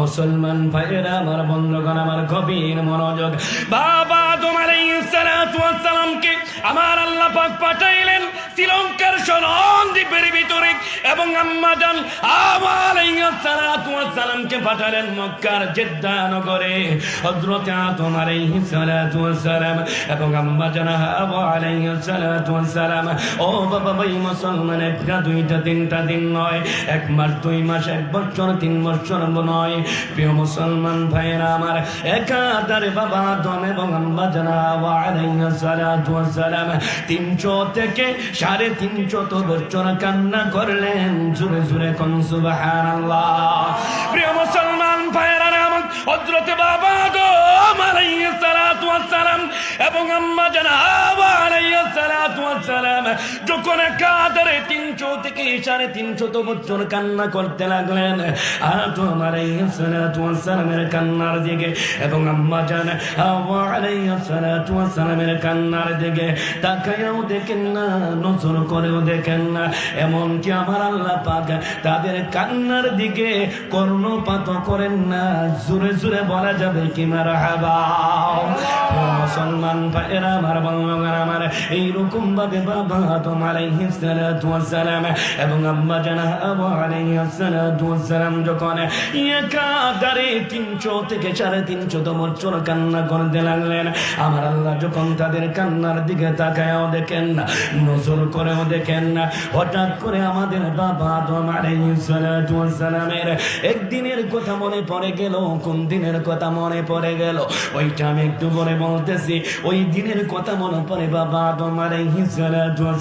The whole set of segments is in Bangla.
মুসলমান ভাইয়েরা, আমার বন্ধুগণ, আমার গভীর মনোযোগ। বাবা, তোমার এই সালামকে আমার আল্লাহ পাক পাঠাইলেন শ্রীলঙ্কার সরন দ্বীপের ভিতরে এবং আম্মা জান আমার সালামকে পাঠালেন মক্কার জেদ্দা নগরে সালাম এবং আম্মা জান সালাম ও বাবা ভাই দুইটা, তিনটা দিন নয়, এক মাস, দুই মাস, এক বছর, তিন বছর নয়। প্রিয় মুসলমান ভাইয়েরা, আমার একাধারে বাবা দম এবং আম্মা জানা সালাম তিনশো থেকে সাড়ে তিনশত বছর কান্না করলেন জুড়ে জুড়ে কোন, সুবহানাল্লাহ। প্রিয় মুসলমান ভাইয়েরা, আমার হজরতে বাবা এবং আম্মা থেকে কান্না করতে লাগলেন কান্নার দিকে এবং আম্মা জান হাওয়া কান্নার দিকে তাকায়াও দেখেন না, নজর করেও দেখেন না। এমনকি আমার আল্লাহ পাক তাদের কান্নার দিকে কর্ণপাত করেন না জুড়ে জুড়ে বলা যাবে কি মারা মুসলমান আমার ভাবে বাবা তোমার তিনশো থেকে সাড়ে তিনশো বছর কান্না আমার আল্লাহ যখন তাদের কান্নার দিকে তাকায়ও দেখেন না, নজর করেও দেখেন না, হঠাৎ করে আমাদের বাবা আলাইহিস সালামের একদিনের কথা মনে পড়ে গেল, কোন দিনের কথা মনে পড়ে গেল? ওইটা আমি একটু পরে বলতেছি ওই দিনের কথা মনে পড়ে বাবা আদম আলাইহিস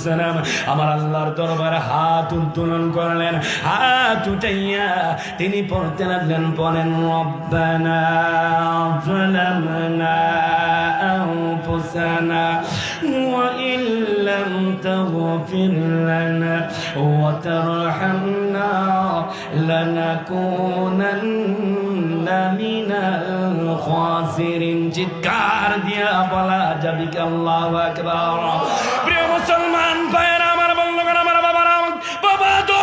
সালাম আমার আল্লাহর দরবারে হাত উত্তোলন করলেন হাত উঠাইয়া তিনি পড়তে লাগলেন পড়েন রব্বানা ظلمنا أنفسنا وإن لم تغفر لنا وترحمنا لنكونن من الخاسرين চিৎকার দিয়া বলা যাবি আল্লাহ প্রিয় মুসলমান ভাইয়েরা, আমার বন্ধুগণ, আমার বাবারা, বাবা তো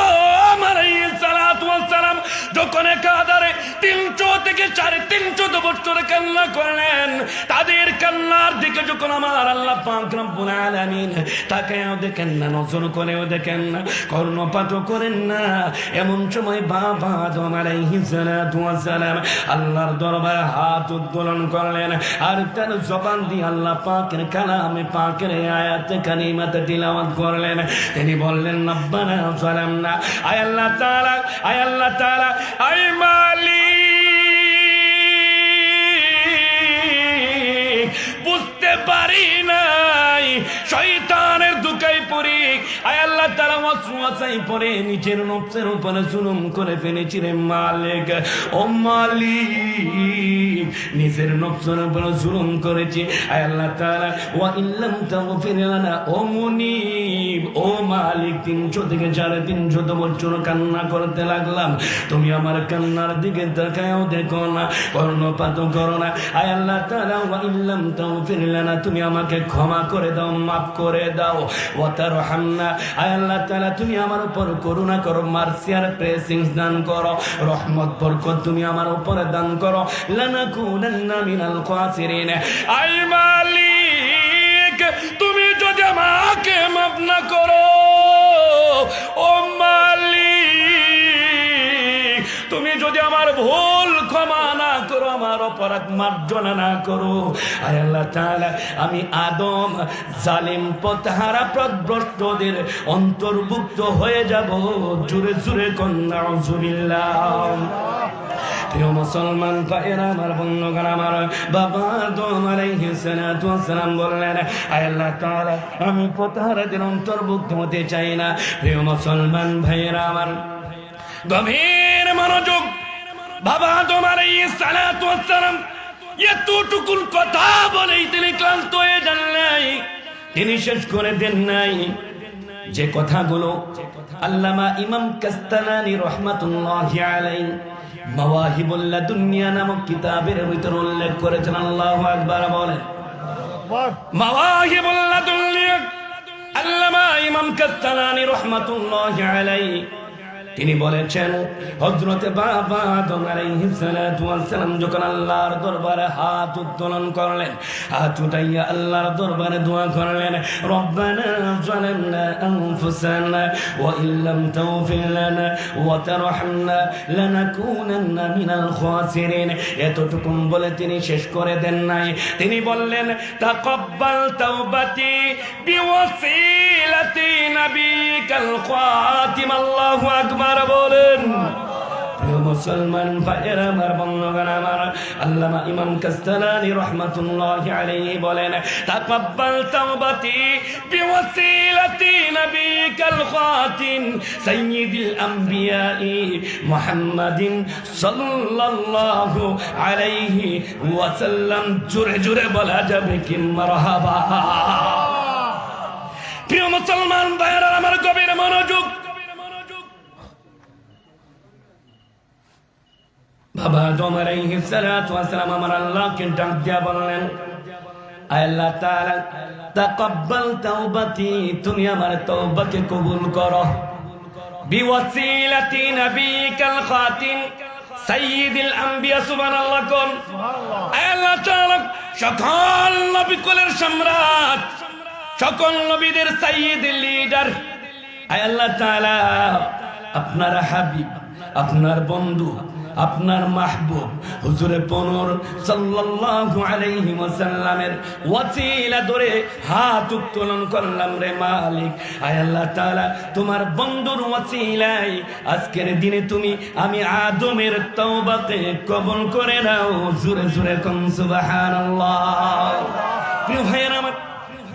আমার সালাম যখন একাধারে তিনশো থেকে সাড়ে তিনশো বছর কান্না করলেন। তাদের কান্নার দিকে যখন আমার আল্লাহ পাক রব্বুল আলামিন তাকেও দেখেন না, নজর করেও দেখেন না, কর্ণপাত করেন না। এমন সময় বাবা সালাতু ওয়াস সালাম আল্লাহর দরবারে হাত উত্তোলন করলেন। আর তার জবান দিয়ে আল্লাহ পাকের কালামে পাকের আয়াতে কানিমাতে তিলাওয়াত করলেন। তিনি বললেন, রব্বানা সালামনা আয় আল্লাহ তাআলা, আয় আল্লাহ তাআলা, আয় মালিক। পারি নাই। শয়তানের দুকাই পুরি আল্লাহ তারা ওয়াসওয়াসাই পড়ে নিজের নফসের উপরে জুলুম করে ফেলেছি রে মালিক। ও মালিক, নিজের নফসের উপরে জুলুম করেছি। আয় আল্লাহ তাআলা, ওয়া ইল্লাম তাগফির লানা। ও মুনিব, ও মালিক, তিনশো থেকে সাড়ে তিনশো বছর কান্না করতে লাগলাম। তুমি আমার কান্নার দিকে তাকায়ও দেখো না কর্ণপাত করো না। আয় আল্লাহ তাআলা, ওয়া ইল্লাম তাগফির লানা। তুমি আমাকে ক্ষমা করে দাও, মাফ করে দাও। ওয়া তারহামনা। আল্লাহ তাআলা, তুমি আমার উপর করুণা করো দান করো, রহমত, বরকত তুমি আমার দান করো। মালিক, তুমি যদি আমাকে মাফ না করো, ও মালিক, তুমি যদি আমার করো আমার অপরাধ মার্জনা না করো। আয় আল্লাহ তাআলা, আমি আদম জালিম, পথহারা প্রদ্রষ্টদের অন্তর্ভুক্ত হয়ে যাব। জুড়ে জুড়ে কন্যা প্রিয় মুসলমান ভাইয়েরা, আমার বন্ধুগণ, আমার বাবা সালাতু ওয়াস সালাম বললেন আল্লাহ তাআলা, আমি পথহারাদের অন্তর্ভুক্ত হতে চাই না। প্রিয় মুসলমান ভাইয়েরা, আমার গভীর মনোযোগ বাবা তোমার এই সালাম এতটুকুন কথা বলেই তিনি ক্লান্ত হয়ে যান নাই। তিনি শেষ করে দেন নাই। যে কথাগুলো আল্লামা ইমাম কাস্তালানি রহমাতুল্লাহি আলাইহি মাওয়াহিবুল্লাহ দুনিয়া নামক কিতাবের ভিতর উল্লেখ করেছেন আল্লাহু আকবার বলেন। মাওয়াহিবুল্লাহ দুনিয়া আল্লামা ইমাম কাস্তালানি রহমাতুল্লাহি আলাইহি তিনি বলেছেন হজরতে বাবা আদম আলাইহিস সালাতু ওয়াস সালাম যখন আল্লাহর দরবারে হাত উত্তোলন করলেন, হাত উঠাইয়া আল্লাহর দরবারে দোয়া করলেন বলে তিনি শেষ করে দেন নাই। তিনি বললেন তা তাকাব্বাল তাওবাতি বিওয়াসিলাতি নাবিকাল খাতিম, আল্লাহু আকবার বলেন। মুসলমান ভাইয়ের, আমার বন্ধুগণ, আমার আল্লামা ইমাম কাস্তালানি রহমাতুল্লাহ আলাইহি বলেন, তাকাব্বাল তাওবাতি বিওয়াসিলাতি নাবিকাল খাতিম সাইয়্যিদিল আমবিয়াই মুহাম্মাদিন সাল্লাল্লাহু আলাইহি ওয়াসাল্লাম। জোরে জোরে বলা যাবে কি মারহাবা। প্রিয় মুসলমান ভাইয়েরা, আমার গভীর মনোযোগ। বাবা তোমার এই আমার আল্লাহকে ডাক দিয়া বললেন আল্লাহ তাআলা, তাকাব্বাল তাওবাতি, তুমি আমার তওবাকে কবুল করো। বিওয়াসিলাতি নবিকাল খাতিম, সাইয়্যিদুল আম্বিয়া, সুবহানাল্লাহ কোন। আল্লাহ তাআলা, সকল নবী সম্রাট সকল নবীদের সাইয়্যিদ লিডার আল্লাহ তাআলা, আপনার হাবিব, আপনার বন্ধু, আপনার মাহবুব, হুজুরে পনর সাল্লাল্লাহু আলাইহি ওয়াসাল্লামের ওয়াসিলা ধরে হাত উত্তোলন করলাম রে মালিক। আয় আল্লাহ তাআলা, তোমার বন্ধুর ওয়াসিলায় আজকের দিনে তুমি, আমি আদমের তওবাকে কবুল করে নাও। জোরে জোরে কোন সুবহানাল্লাহ। প্রিয় ভাইয়েরা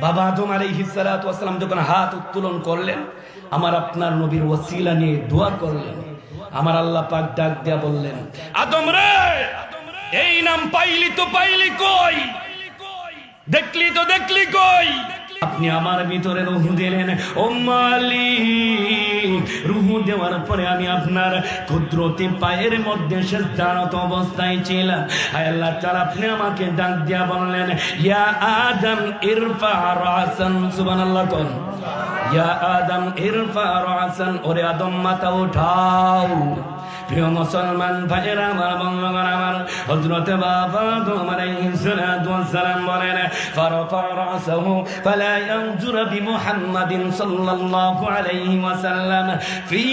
বাবা আদম আলাইহিস সালাতু ওয়াসালাম যখন হাত উত্তোলন করলেন, আমার আপনার নবীর ওসিলা নিয়ে দোয়া করলেন। আমার আল্লাহ পাক ডাক দিয়া বললেন, আদম রে, এই নাম পাইলি তো পাইলি কই? দেখলি তো দেখলি কই? আপনি আমার ভিতরে রহু দিলেন, ও মালিক রুহু দেওয়ার পরে আমি আপনার কুদরতি পায়ের মধ্যে দাঁড়াত অবস্থায় ছিলাম। আয় আল্লাহ তাআলা, আপনি আমাকে ডাক দিয়া বললেন, ইয়া আদম ইরফা রাসান। সুবহানাল্লাহ কোন। ইয়া আদম ইরফা রাসান। ওরে আদম, মাথা উঠাও। প্রিয় মুসলমান ভাইয়েরা, আমার বন্ধুগণ, আমার হযরতে বাবা তোমার সালাম বলেন ফারফা রাসাহু ফালা ইয়ানজুর বিমুহাম্মাদিন সাল্লাল্লাহু আলাইহি ওয়াসাল্লাম ফি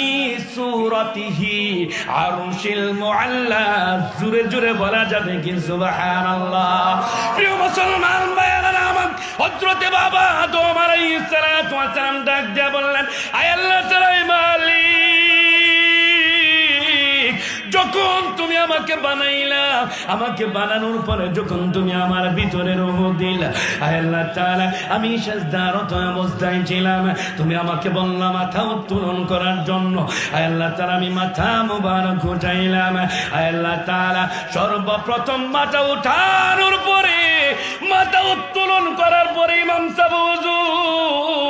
সূরাতিহি আরশিল মুআল্লা জুরে জুরে বলা যাবে কি, সুবহানাল্লাহ। প্রিয় মুসলমান ভাইয়েরা, আমার হযরতে বাবা তোমার সালাতু সালাম ডাক দিয়ে বললেন, আয় আল্লাহ তাআলা মালিক যখন তুমি আমাকে বানাইলা, আমাকে বানানোর পরে যখন তুমি আমার ভিতরে রোহ দিলা আল্লাহ তাআলা, আমি সাজদারত অবস্থায় ছিলাম। তুমি আমাকে বললা, মাথা উত্তোলন করার জন্য। আল্লাহ তাআলা, আমি মাথা মুবারক উঠাইলাম আল্লাহ তাআলা, সর্বপ্রথম মাথা উঠানোর পরে, মাথা উত্তোলন করার পরে ইমাম সাহেব হুজুর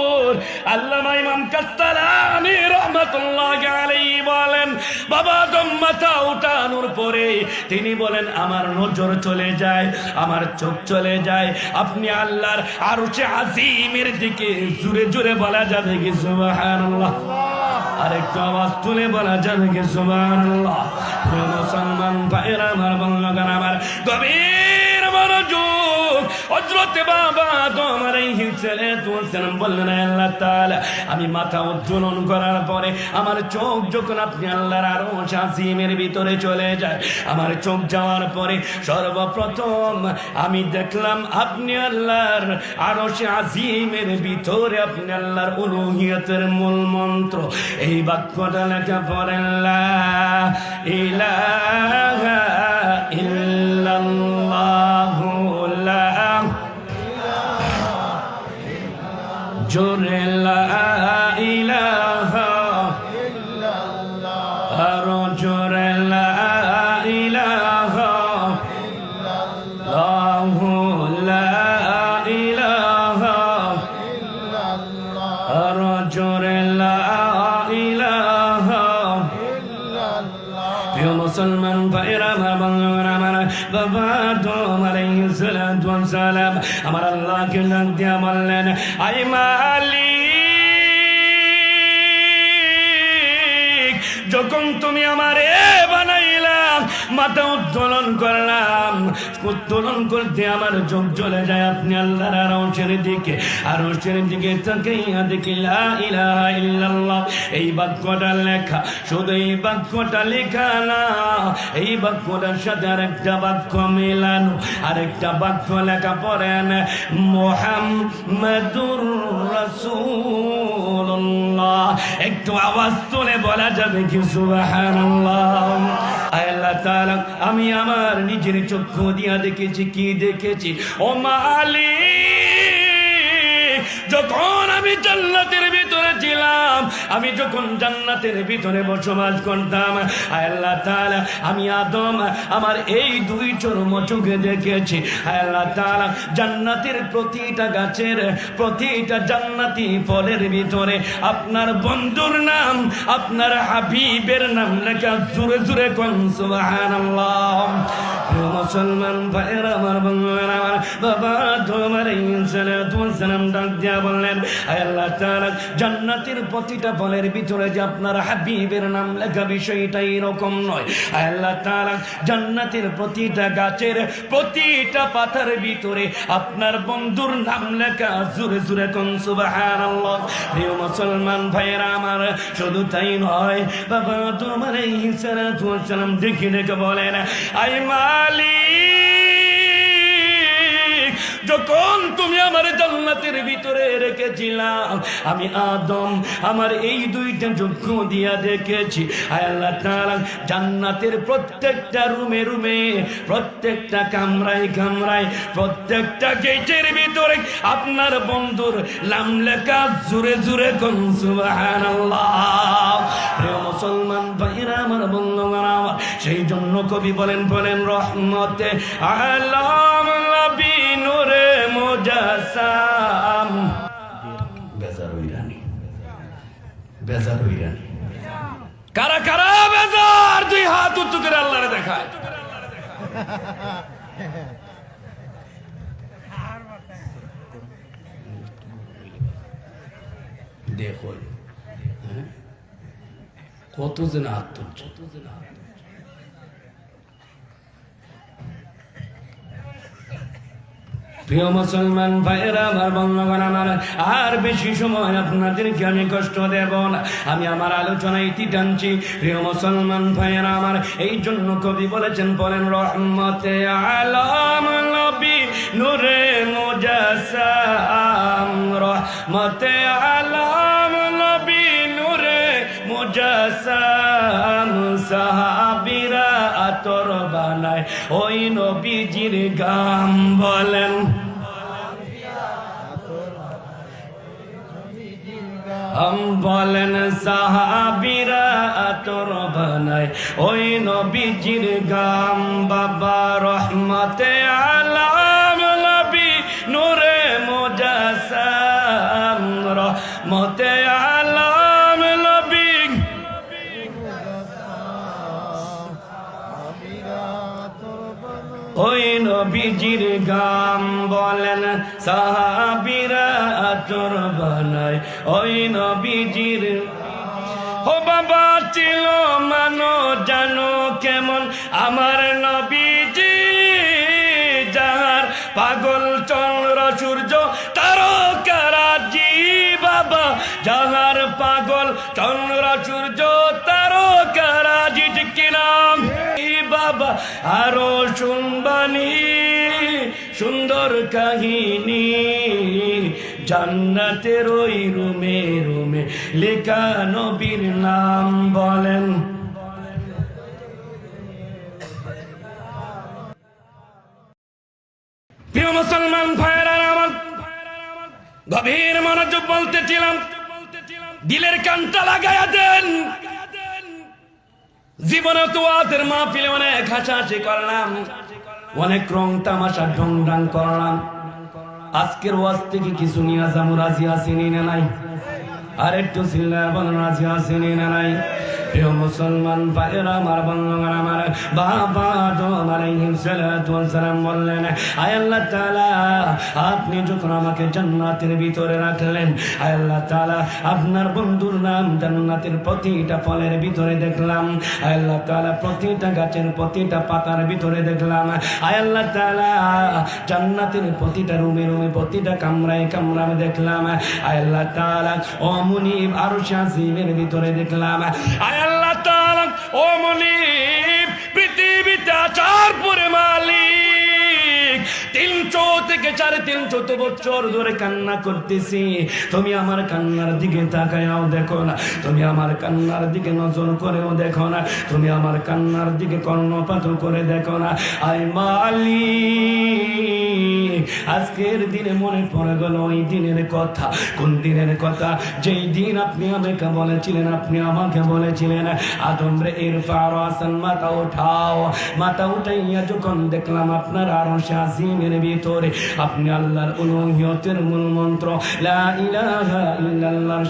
আল্লামা ইমাম কাস্তালানি রহমাতুল্লাহ আলাইহি বলেন, বাবা মাথা উঠানোর পরে তিনি বলেন, আমার নজর চলে যায়, আমার চোখ চলে যায়। আপনি আল্লাহর আরশে আজিমের দিকে জুড়ে জুড়ে বলা যাবে কি সুবহানাল্লাহ? আরেকটু আওয়াজ তুলে বলা যাবে কি সুবহানাল্লাহ? মুসলমান ভাইরা আমার বন্ধুগণ, আমার গভীর মনোযোগ হযরতে বাবা তোমার এই হিসেবে তুলছেন বললেন আল্লাহ তাআলা, আমি মাথা উজ্জ্বলন করার পরে আমার চোখ যখন আপনি আল্লাহর আরও শাসিমের ভিতরে চলে যায়, আমার চোখ যাওয়ার পরে সর্বপ্রথম আমি দেখলাম আপনি আল্লাহর আরও আজিমের ভিতরে আপনি আল্লাহর উলুহিয়তের মূল মন্ত্র। এই বাক্যটা লেখা পড়েন ইলাহা জোরে লা ইলাহা মাথা উত্তোলন করলাম। উত্তোলন করতে আমার চোখ চলে যায়। আপনি আল্লাহর আরশের দিকে আরশের দিকে তাকাইয়া দেখি ইল্লাল্লাহ। এই বাক্যটা লেখা, শুধু এই বাক্যটা লেখা না, এই বাক্যটার সাথে আরেকটা বাক্য মেলানো আর একটা বাক্য লেখা পড়েন, মোহাম্মদুর রাসূলুল্লাহ একটু আওয়াজ তুলে বলা যাবে কি সুবাহান আল্লাহ তাআলা, আমি আমার নিজের চক্ষু দিয়া দেখেছি, কি দেখেছি? ও মালিক যখন আমি জান্নাতের ভিতরে ছিলাম, আমি যখন জান্নাতের ভিতরে বসবাস করতাম আল্লাহ তাআলা, আমি আদম, আমার এই দুই চরম চোখে দেখেছি। আল্লাহ তাআলা, জান্নাতের প্রতিটা গাছের প্রতিটা জান্নাতি ফলের ভিতরে আপনার বন্ধুর নাম, আপনার হাবিবের নাম লেখা জুড়ে জুড়ে কোন সুবহানাল্লাহ। মুসলমান ভাইয়ের আমার বন্ধুরা আমার বাবা তোমার সালাম ডাক দিয়া বললেন আল্লাহ জান্নাতের প্রতিটা ফলের ভিতরে যে আপনার হাবিবের নাম লেখা বিষয়টা এরকম নয়। আল্লাহ জান্নাতের প্রতিটা গাছের প্রতিটা পাতার ভিতরে আপনার বন্ধুর নাম লেখা জুরে জুরে কোন, সুবহানাল্লাহ। প্রিয় মুসলমান ভাইয়েরা আমার, শুধু তাই নয়, বাবা তোমার এই সালাম দেখে দেখে বলেন আই যখন তুমি আমার ভিতরে রেখেছিলাম আমি আদম, আমার এই দুইটা দিয়া দেখেছি। জান্নাতের প্রত্যেকটা রুমে রুমে, প্রত্যেকটা কামরায় কামরায়, প্রত্যেকটা গেটের ভিতরে আপনার বন্ধুর নাম লেখা জুরে জুরে কোন মুসলমান ভাইরা, আমার বন্ধুরা আমার সেই জন্য কবি বলেন বলেন, রহমতে আলম নূরে মুজাসাম। বেজার হইরানি। বেজার কারা কারা বেজার? দুই হাত উঁচু করে আল্লাহরে দেখায়। দেখো হ্যাঁ? কত হাত প্রিয় মুসলমান ভাইয়েরা, আমার বন্ধুগণ, আমার আর বেশি সময় আপনাদেরকে আমি কষ্ট দেব না। আমি আমার আলোচনা ইতি টানছি। প্রিয় মুসলমান ভাইয়েরা, আমার এই জন্য কবি বলেছেন, বলেন, রহমতে আলম নবী নূরে মুজাসাম রহমতে আলম নবী নূরে মুজাসাম সাহাবিরা আতর বানায়, ওই নবীজির গাম বলেন। বলেন, সাহাবিরা আতর বানায়। ওই নবীজির গাম বাবা রহমতে আলাম, নবী নূরে মুজাসাম রহমতে আলাম, নবী ওই নবীজির গাম বলেন, সাহাবিরা আতর বানায়। ওই নবীজির ও বাবা ছিল মানো জানো কেমন? আমার নবীজি যাহার পাগল চন্দ্র সূর্য তারকারাজি বাবা, যাহার পাগল চন্দ্র সূর্য তারকারাজি ঠিক নাম বাবা, আরও শুনবানি সুন্দর কাহিনী। জান্নাতের ওই রুমে রুমে লেখা নবীর নাম বলেন। প্রিয় মুসলমান ভাইয়েরা, আমার গভীর মনোযোগ বলতেছিলাম দিলের কানটা লাগাইয়া দেন। জীবনে তো আদের মাহফিলে অনেক হাসাহাসি করলাম। অনেক রং তামাশা ঢং ঢাং করলাম। আজকের ওয়াজ থেকে কিছু নিয়ে যাব, রাজি আসেনি না নাই? আর একটু সিল্লা বলেন, রাজি আসেনি না নাই? প্রিয় মুসলমান ভাইয়েরা আমার বন্ধুগণ আমার বাবা আদম আলাইহিস সালাতু ওয়াস সালাম বললেন, আয় আল্লাহ তাআলা, আপনি যখন আমাকে জান্নাতের ভিতরে রাখলেন, আয় আল্লাহ তাআলা, আপনার বন্ধুর নাম জান্নাতের প্রতিটা ফলের ভিতরে দেখলাম, আয় আল্লাহ তাআলা, প্রতিটা গাছের প্রতিটা পাতার ভিতরে দেখলাম, আয় আল্লাহ তাআলা, জান্নাতের প্রতিটা রুমে রুমে প্রতিটা কামরায় কামরায় দেখলাম, আয় আল্লাহ তাআলা, ও মুনিব আরও শাসিমের ভিতরে দেখলাম, আয় ও মনি পৃথিবীতে আচার পরে মালিক তিনশো বছর ধরে কান্না করতেছি। তুমি আমার কান্নার দিকে তাকায়াও দেখো না। তুমি আমার কান্নার দিকে নজর করেও দেখো না। তুমি আমার কান্নার দিকে কর্ণপাত করে দেখো না। আই মালিক, আজকের দিনে মনে পড়ে গেল ওই দিনের কথা। কোন দিনের কথা? যেই দিন আপনি আমাকে বলেছিলেন, আপনি আমাকে বলেছিলেন, আদম রে এর আসান, মাথা উঠাও। মাথা উঠাইয়া যখন দেখলাম আপনার আরও শাসিমের ভিতরে আপনি আল্লাহর উলুহিয়তের মূল মন্ত্র। লা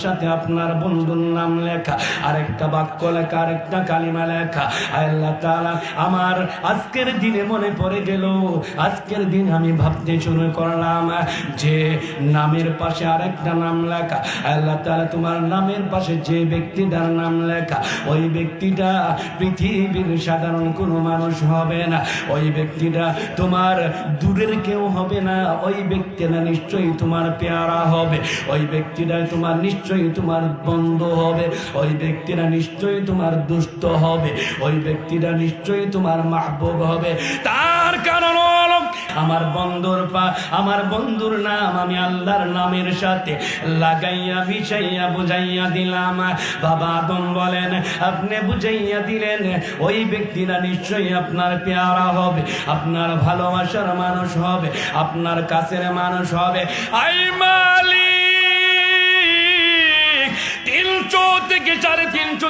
সাথে আপনার বন্ধুর নাম লেখা। আরেকটা বাক্য লেখা, আরেকটা কালিমা লেখা। আল্লাহ তাআলা, আমার আজকের দিনে মনে পড়ে গেল। আজকের দিন আমি ভাবতে শুরু করলাম যে নামের পাশে আরেকটা নাম লেখা। আল্লাহ তাআলা, তোমার নামের পাশে যে ব্যক্তিটার নাম লেখা, ওই ব্যক্তিটা পৃথিবীর সাধারণ কোনো মানুষ হবে না। ওই ব্যক্তিটা তোমার দূরের কেউ হবে না, ওই ব্যক্তিরা নিশ্চয়ই তোমার পেয়ারা হবে। ওই ব্যক্তিটা তোমার, নিশ্চয়ই তোমার বন্ধু হবে। ওই ব্যক্তিরা নিশ্চয়ই তোমার দুষ্ট হবে। ওই ব্যক্তিরা নিশ্চয়ই তোমার মাহবুব হবে। তার কারণ আমার বন্ধুর পা, আমার বন্ধুর নাম আমি আল্লাহর নামের সাথে লাগাইয়া বিছাইয়া বুঝাইয়া দিলাম। বাবা আদম বলেন, আপনি বুঝাইয়া দিলেন, ওই ব্যক্তিরা নিশ্চয়ই আপনার পেয়ারা হবে, আপনার ভালোবাসার মানুষ হবে, আপনার কাছের মানুষ হবে। আই মালিক! থেকে সাড়ে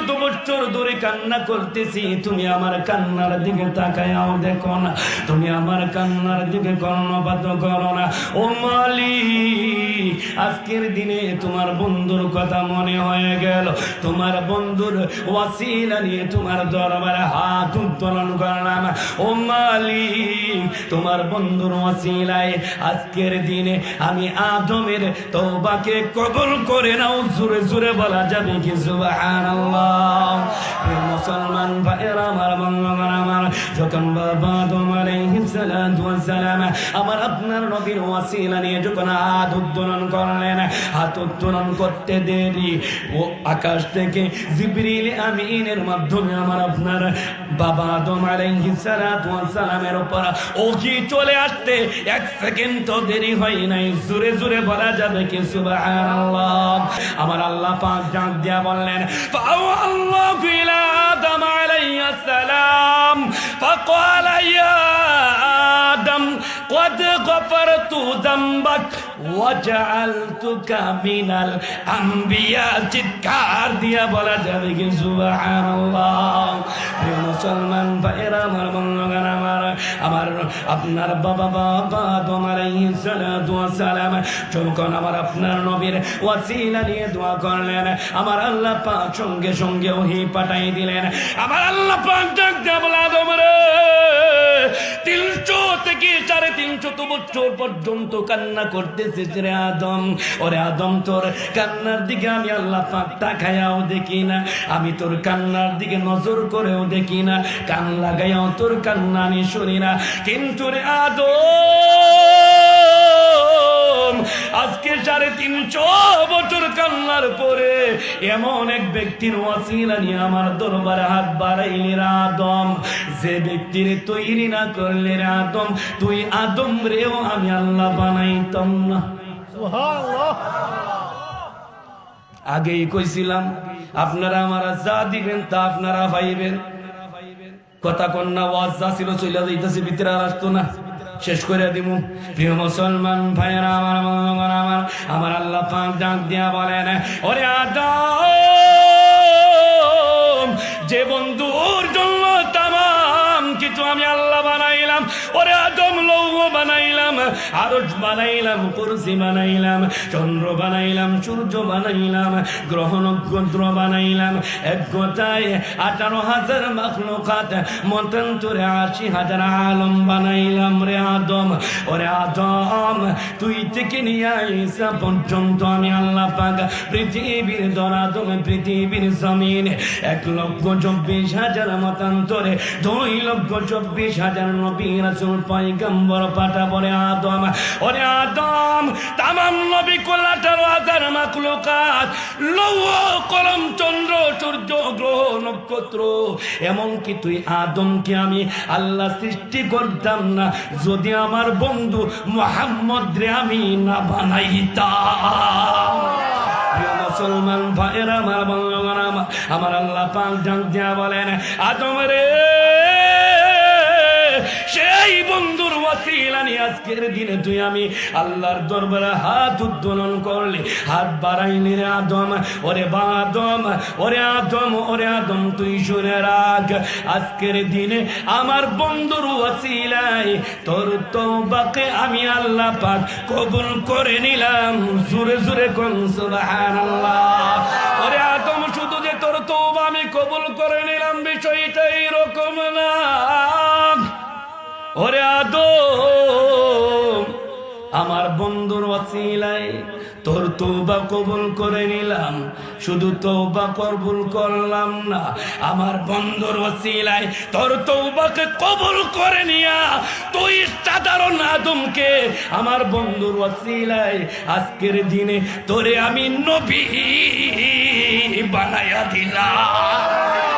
তো বছর ধরে কান্না করতেছি। তুমি আমার কান্নার দিকে তাকায়াও দেখো না। তুমি আমার কান্নার দিকে কর্ণপাত করো না। ও মালিক, আজকের দিনে তোমার বন্ধুর কথা মনে হয়ে গেল। তোমার বন্ধুর ওয়াসিলা নিয়ে তোমার দরবারে হাত উত্তোলন করলাম। ও মালিক, তোমার বন্ধুর ওয়াসিলায় আজকের দিনে আমি আদমের তওবাকে কবুল করে নাও। জোরে জোরে বলা যাবে কি সুবহানাল্লাহ। হে মুসলমান ভাইরা আমার বন্ধুগণ আমার যখন বাবা সালাম আমার আপনার নবীর ওয়াসিলা নিয়ে যখন হাত উত্তোলন করলেন হাত উত্তোলন করতে দেরি ও আকাশ থেকে জিবরিল আমিনের মাধ্যমে আমার আপনার বাবা আদম আলাইহিস সালাতু ওয়াস সালামের উপর ওহি চলে আসতে এক সেকেন্ড তো দেরি হয় নাই জোরে জোরে বলা যাবে কি সুবহানাল্লাহ আমার আল্লাহ পাক ডাক দিয়া বললেন ফাও আল্লাহ ইলা আদম আলাইহিস সালাম فقال يا آدم قد غفرت ذنبك وجعلتك من الأنبياء চিৎকার দিয়া বলা যাবে কি সুবহানাল্লাহ প্রিয় মুসলমান ভাইরা আমার বন্ধুগণ আমার আমার আপনার বাবা বাবা তোমার সালাম আমার আপনার নবীর ওয়াসিলা নিয়ে দোয়া করলেন, আমার আল্লাহ পাক সঙ্গে সঙ্গে ওহি পাঠাই দিলেন। আমার আল্লাহ পাক ডাক দিয়া বলা তোমরা তিনশো থেকে সাড়ে তিনশো বছর পর্যন্ত কান্না করতেছে রে আদম। ওরে আদম, তোর কান্নার দিকে আমি আল্লাহ পাক তাকায়াও দেখি না। আমি তোর কান্নার দিকে নজর করেও দেখি না। কান লাগাইয়াও তোর কান্না আমি শুনি না, কিন্তু রে আদম, আজকে সাড়ে তিনশো বছর কান্নার পরে এমন এক ব্যক্তির ওয়াসিলা নিয়ে আমার দরবারে হাত বাড়াইলি আদম। যে ব্যক্তির তৈরি না করলে রে আদম, তুই আদম রেও আমি আল্লাহ বানাইতাম না। আগেই কইছিলাম, আপনারা আমার যা দিবেন তা আপনারা পাইবেন। কথা কন্যা, ওয়াজ যা ছিল চলে যাইতেছে, ভিতরে আর আসতো না। শেষ করে দিব প্রিয় মুসলমান ভাইয়েরা, আমার আমার আমার আমার আল্লাহ পাক ডাক দিয়া বলেন, ওরে আদম, যে বন্ধুর কিছু আমি আল্লাহ বানাইলাম, ওরে আদম লৌহ বানাইলাম, আরজ বানাইলাম, কুরসি বানাইলাম, চন্দ্র বানাইলাম, সূর্য বানাইলাম, গ্রহ নক্ষত্র বানাইলাম। এক কথায় আঠারো হাজার মাখলুকাত, মতান্তরে আশি হাজার আলম বানাইলাম রে আদম। ওরে আদম, তুই থেকে নিয়ে ঈসা পর্যন্ত আমি আল্লাহ পাক পৃথিবীর দরাদম, পৃথিবীর জমিন, এক লক্ষ চব্বিশ হাজার মতান্তরে, দুই লক্ষ চব্বিশ হাজার নবী রাসূল পয়গম্বর পাঠা পরে আদম। ওরে আদম, তামাম নবী কুল আঠারো হাজার লৌহ, কলম, চন্দ্র, সূর্য, গ্রহ, নক্ষত্র, এমনকি তুই আদমকে আমি আল্লাহ সৃষ্টি করতাম না, যদি আমার বন্ধু মোহাম্মদ রে আমি না বানাইতাম। মুসলমান ভাইয়ের, আমার বন্ধুগণ, আমার আল্লাহ পাক ডাক বলেন, আদম রে সেই বন্ধুর ওয়াসিলা আজকের দিনে তুই আমি আল্লাহর দরবারে হাত উত্তোলন করলি, হাত বাড়াইলি রে আদম। ওরে বাদম ওরে আদম ওরে আদম, তুই শুনে রাখ আজকের দিনে আমার বন্ধুর ওয়াসিলায় তোর তওবাকে আমি আল্লাহ পাক কবুল করে নিলাম। জুরে জুরে কোন সুবহানাল্লাহ। ওরে আদম, শুধু যে তোর তওবা আমি কবুল করে নিলাম, বিষয়টা এরকম না। ওরে আদম, আমার বন্ধুর ওয়াসিলায় তোর তৌবা কবুল করে নিলাম। শুধু তৌবা কবুল করলাম না, আমার বন্ধুর ওয়াসিলায় তোর তৌবাকে কবুল করে নিয়া তুই সাধারণ আদমকে আমার বন্ধুর ওয়াসিলায় আজকের দিনে তোরে আমি নবী বানায়া দিলাম।